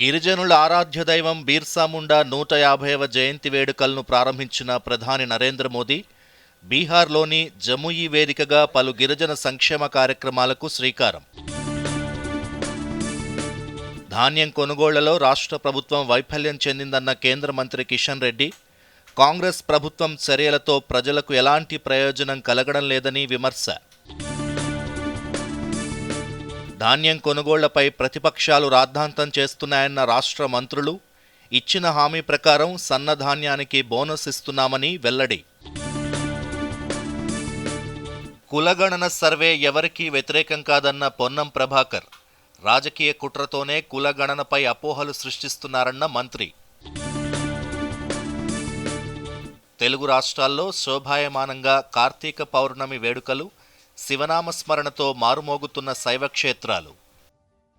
గిరిజనుల ఆరాధ్య దైవం బీర్సాముండా నూట యాభైవ జయంతి వేడుకలను ప్రారంభించిన ప్రధాని నరేంద్ర మోదీ బీహార్లోని జముయి వేదికగా పలు గిరిజన సంక్షేమ కార్యక్రమాలకు శ్రీకారం. ధాన్యం కొనుగోళ్ళలో రాష్ట్ర ప్రభుత్వం వైఫల్యం చెందిందన్న కేంద్ర మంత్రి కిషన్ రెడ్డి కాంగ్రెస్ ప్రభుత్వం చర్యలతో ప్రజలకు ఎలాంటి ప్రయోజనం కలగడం లేదని విమర్శ. ధాన్యం కొనుగోళ్ళపై ప్రతిపక్షాలు రాద్ధాంతం చేస్తున్నాయన్న రాష్ట్ర మంత్రులు ఇచ్చిన హామీ ప్రకారం సన్నధాన్యానికి బోనస్ ఇస్తున్నామని వెల్లడి. కులగణన సర్వే ఎవరికీ వ్యతిరేకం కాదన్న పొన్నం ప్రభాకర్ రాజకీయ కుట్రతోనే కులగణనపై అపోహలు సృష్టిస్తున్నారన్న మంత్రి. తెలుగు రాష్ట్రాల్లో శోభాయమానంగా కార్తీక పౌర్ణమి వేడుకలు శివనామస్మరణతో మారుమోగుతున్న శైవ క్షేత్రాలు